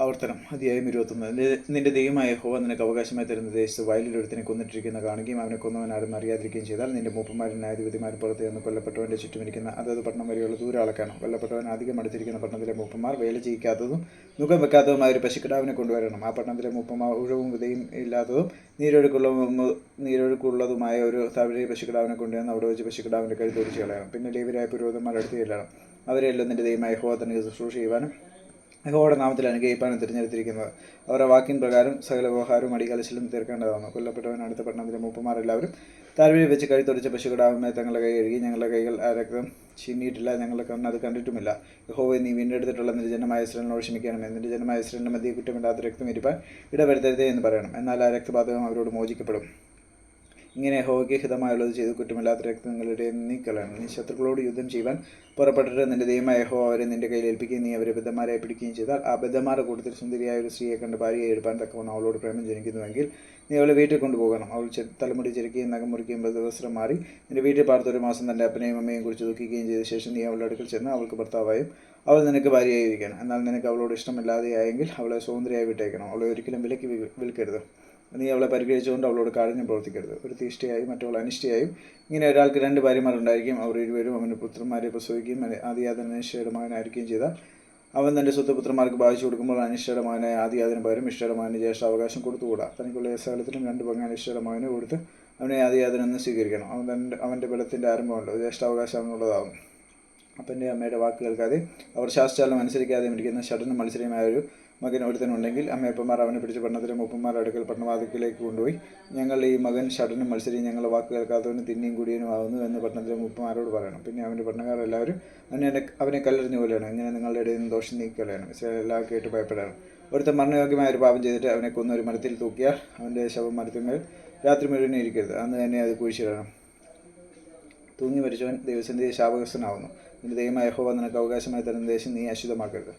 ആവർത്തനം. അധ്യായം ഇരുപത്തൊന്ന്. നിന്റെ- ദൈവമായ ഹോവ നിനക്ക് അവകാശമായി തരുന്ന ദേശത്ത് വയലിലൊരുത്തിനെ കൊന്നിട്ടിരിക്കുന്ന കാണുകയും അവനെ കൊന്നവൻ ആരും അറിയാതിരിക്കുകയും ചെയ്താൽ നിന്റെ മൂപ്പന്മാരും ന്യായാധിപതിമാരും പുറത്ത് നിന്ന് കൊല്ലപ്പെട്ടവന്റെ ചുറ്റുമിരിക്കുന്ന അതത് പട്ടണം വരെയുള്ള ദൂരം അളക്കണം കൊല്ലപ്പെട്ടവൻ അധികം അടുത്തിരിക്കുന്ന പട്ടണത്തിലെ മൂപ്പന്മാർ വേല ചെയ്യിക്കാത്തതും മുഖം വെക്കാത്തതുമായ ഒരു പശുക്കിടാവിനെ കൊണ്ടുവരണം. ആ പട്ടണത്തിലെ മൂപ്പന്മാർ ഉഴവും വിതയും ഇല്ലാത്തതും നീരൊഴുക്കുള്ള നീരൊഴുക്കുള്ളതുമായ ഒരു തവിഴി പശുക്കിടാവിനെ കൊണ്ടുവന്ന് അവിടെ വെച്ച് പശുക്കിടാവിന്റെ കഴുത്ത് കളയണം. പിന്നെ ലേവരായ പുരോഹിതന്മാർ അടുത്ത് ചെല്ലണം. അവരെല്ലാം നിന്റെ ദൈവമായ യഹോവ തന്നെ ശുശ്രൂഷ ചെയ്യുവാനും യഹോവയുടെ നാമത്തിൽ അനുഗ്രഹിപ്പാണ് തിരഞ്ഞെടുത്തിരിക്കുന്നത്. അവരുടെ വാക്കിൻ പ്രകാരം സകല വ്യവഹാരവും അടികലശലും തീർക്കേണ്ടതാണ്. കൊല്ലപ്പെട്ടവൻ അടുത്ത പട്ടണത്തിലെ മൂപ്പന്മാർ എല്ലാവരും താഴ്വഴി വെച്ച് കഴുത്തൊടിച്ച പശുക്കിടാവുമേ തങ്ങളുടെ കൈ കഴുകി ഞങ്ങളുടെ കൈകൾ ആ രക്തം ചിന്നിയിട്ടില്ല ഞങ്ങളുടെ കണ്ണ് അത് കണ്ടിട്ടുമില്ല. യഹോവെ നീ വീണ്ടെടുത്തിട്ടുള്ള നിന്റെ ജനമായ ഇസ്രലിനോട് ക്ഷമിക്കണമേ. നിന്റെ ജനമായ ഇസ്രലിന്റെ മധ്യ കുറ്റമില്ലാത്ത രക്തം ഇരിപ്പാൻ ഇടവരുത്തരുതേ എന്ന് പറയണം. എന്നാൽ ആ രക്തപാതകം അവരോട് മോചിക്കപ്പെടും. ഇങ്ങനെ യഹോവയ്ക്ക് ഹിതമായുള്ളത് ചെയ്ത് കുറ്റമില്ലാത്ത രക്തങ്ങളുടെ നീക്കലാണ്. നീ ശത്രുക്കളോട് യുദ്ധം ചെയ്യുവാൻ പുറപ്പെട്ടിട്ട് നിന്റെ ദൈവമായ ഹോ അവരെ നിന്റെ കയ്യിൽ ഏൽപ്പിക്കുകയും നീ അവരെ ബദ്ധന്മാരെ പിടിക്കുകയും ചെയ്താൽ ആ ബദ്ധന്മാരുടെ കൂട്ടത്തിൽ സുന്ദരിയായ ഒരു സ്ത്രീയെ കണ്ട് ഭാര്യയെ എടുപ്പാൻ തക്കവണ്ണം അവളോട് പ്രേമം ജനിക്കുന്നുവെങ്കിൽ നീ അവളെ വീട്ടിൽ കൊണ്ടുപോകണം. അവൾ തലമുടി ചെരുക്കുകയും നഖം മുറിക്കുകയും ദിവസം മാറി നിന്റെ വീട്ടിൽ പാർത്ത് ഒരു മാസം തന്റെ അപ്പനെയും അമ്മയും കുറിച്ച് ദുഃഖിക്കുകയും ചെയ്ത ശേഷം നീ അവളുടെ അടുക്കൽ ചെന്ന് അവൾക്ക് ഭർത്താവായും അവൾ നിനക്ക് ഭാര്യയായിരിക്കണം. എന്നാൽ നിനക്ക് അവളോട് ഇഷ്ടമില്ലാതെയായെങ്കിൽ അവളെ സ്വതന്ത്രയായി വിട്ടേക്കണം. അവളെ ഒരിക്കലും വിലക്ക് വിൽക്കരുത്. നീ അവളെ പരിഗ്രഹിച്ചുകൊണ്ട് അവളോട് കാഠിന്യം പ്രവർത്തിക്കരുത്. ഒരു തീഷ്ഠയായും മറ്റവൾ അനിഷ്ടയായും ഇങ്ങനെ ഒരാൾക്ക് രണ്ട് ഭാര്യമാരുണ്ടായിരിക്കും. അവർ ഇരുവരും അവന് പുത്രന്മാരെ പ്രസവിക്കുകയും ആദിയാതൻ അനിഷ്ഠയുടെ മകനായിരിക്കുകയും ചെയ്ത അവൻ തന്റെ സ്വത്തുപുത്രന്മാർക്ക് ബാധിച്ചു കൊടുക്കുമ്പോൾ അനിഷ്ടയുടെ മകനെ ആദിയാതിന് പകരം ഇഷ്ടയുടെ മകന് ജ്യേഷ്ഠാവകാശം കൊടുത്തുകൂടാ. തനിക്കുള്ള സകലത്തിലും രണ്ട് പങ്ക് അനിഷ്ടയുടെ മകന് കൊടുത്ത് അവനെ ആദിയാതനെന്ന് സ്വീകരിക്കണം. അവൻ തന്റെ അവന്റെ ബലത്തിന്റെ ആരംഭമുണ്ട്. ജ്യേഷ്ഠാവകാശം അവനുള്ളതാകും അപ്പന്റെ അമ്മയുടെ വാക്ക് കേൾക്കാതെ അവർ ശാസ്ത്രാലം അനുസരിക്കാതെ ഇരിക്കുന്ന ഷടനും മത്സരമായ ഒരു മകൻ ഒരുത്തനുണ്ടെങ്കിൽ അമ്മയപ്പന്മാർ അവനെ പിടിച്ച് പട്ടണത്തിലെ മൂപ്പന്മാർ അടുക്കൽ പട്ടണവാതിക്കലേക്ക് കൊണ്ടുപോയി. ഞങ്ങൾ ഈ മകൻ ഷടനും മത്സരി ഞങ്ങളുടെ വാക്ക് കേൾക്കാത്തവനും തിന്നിയും കുടിയനും ആകുന്നു എന്ന് പട്ടണത്തിലെ മൂപ്പന്മാരോട് പറയണം. പിന്നെ അവന്റെ പട്ടണക്കാർ എല്ലാവരും അവനെ അവനെ കല്ലെറിഞ്ഞ പോലെയാണ് ഇങ്ങനെ നിങ്ങളുടെ ഇടയിൽ നിന്ന് ദോഷം നീക്കുകയാണ് എല്ലാം കേട്ട് ഭയപ്പെടണം. ഒരുത്തൻ മരണയോഗ്യമായ ഒരു പാപം ചെയ്തിട്ട് അവനെ കൊന്നൊരു മരത്തിൽ തൂക്കിയാൽ അവന്റെ ശവം മരത്തിന്മേൽ രാത്രി മുഴുവൻ ഇരിക്കരുത്. അന്ന് തന്നെ അത് കുഴിച്ചിടണം. തൂങ്ങി മരിച്ചവൻ ദൈവസന്നിധി ശാപഗ്രസ്തനാവുന്നു നിന്റെ ദൈവമായ യഹോവ നിനക്ക് അവകാശമായി തരുന്ന ദേശം നീ അശുദ്ധമാക്കരുത്.